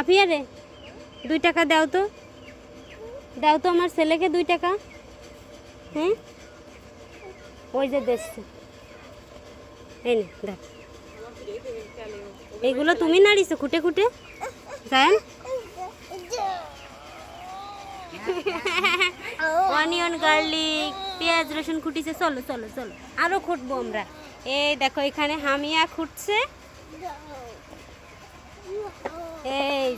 আফিয়া রে, দুই টাকা দাও তো। দাও তো আমার ছেলেকে দুই টাকা। হ্যাঁ? ওই যে দেখছে। এই নে, দেখ। এইগুলো তুমি নাড়িছো খুঁটে খুঁটে? জান? অনিয়ন গার্লিক পেঁয়াজ, রসুন খুঁটিছে। চলো চলো চলো। আরও খুঁটবো আমরা। এই দেখো, এখানে হামিয়া খুঁটছে। এই।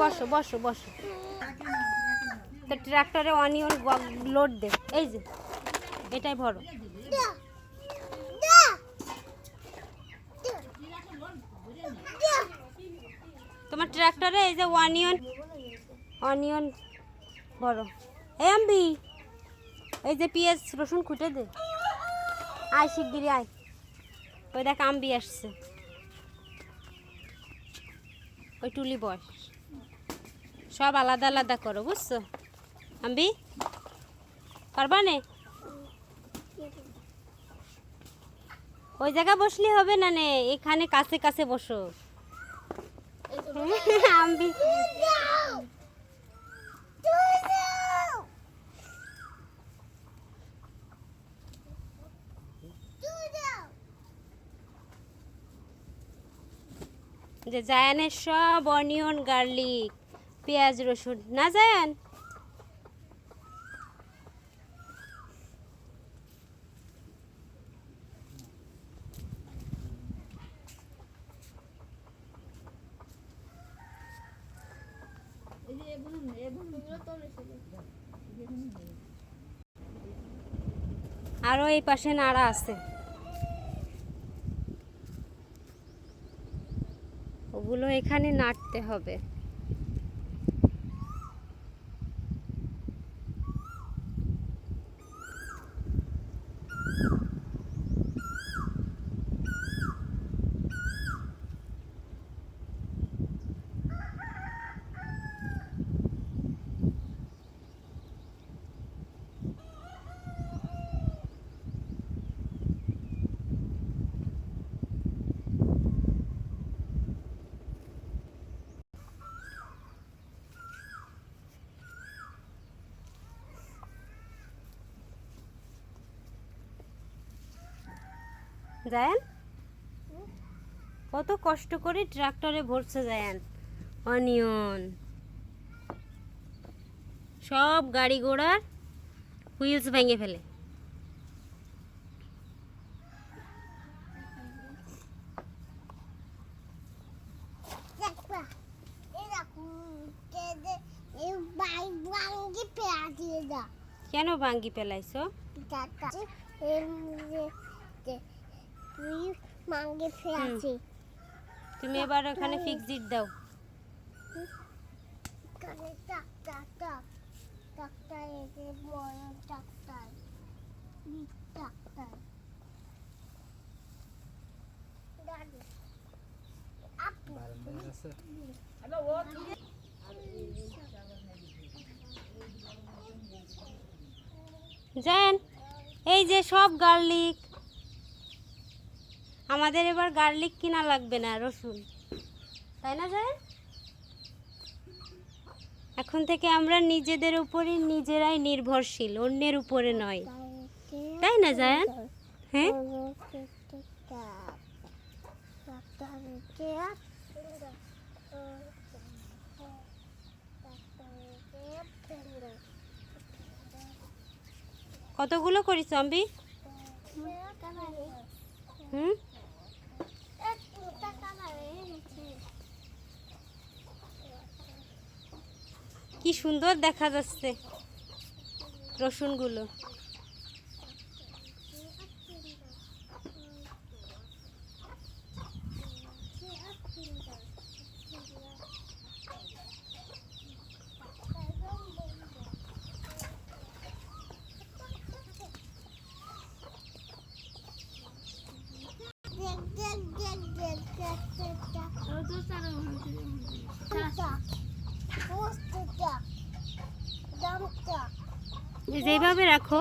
বসো বসো বসো। তো ট্রাক্টরে অনিয়ন লোড দে। এই যে, এটাই ভরো। তোমার ট্রাক্টরে এই যে অনিয়ন অনিয়ন ভরো। এই আম্বি এই যে পেঁয়াজ, রসুন খুঁটে দে। আয় শিগগিরি আয়। ওই দেখ আম্বি আসছে। ওই টুলি বস সব আলাদা আলাদা করো বুঝছ? আমি পারবা নে? ওই জায়গা বসলে হবে না নে? এখানে কাছে কাছে বসো। আম্বি। যে জায়ানের সব অনিয়ন গার্লিক পেঁয়াজ রসুন। না জায়ান? আরও এই পাশে নাড়া আছে। ওগুলো এখানে নাড়তে হবে। জায়ান? কত কষ্ট করে ট্রাক্টরে ভরছে জায়ান। অনিয়ন। সব গাড়ি ঘোড়ার হুইলস ভেঙে ফেলে। কেন ভাঙ্গি পেলাইছো মাঙ্গে ফেয়াছি তুমি এবার ওখানে ফিক্সড দাও। কানে টাক টাক টাক ডাক্তার এসে বড় ডাক্তার ডাক্তার জান। এই যে সব গার্লিক আমাদের এবার গার্লিক কিনা লাগবে না, রসুন। তাই না জান এখন থেকে আমরা নিজেদের উপরে নিজেরাই নির্ভরশীল, অন্যের উপরে নয়। তাই না জায়ান হ্যাঁ? কতগুলো করিস, অম্বি? হুম? কি সুন্দর দেখা যাচ্ছে রসুনগুলো। যেভাবে রাখো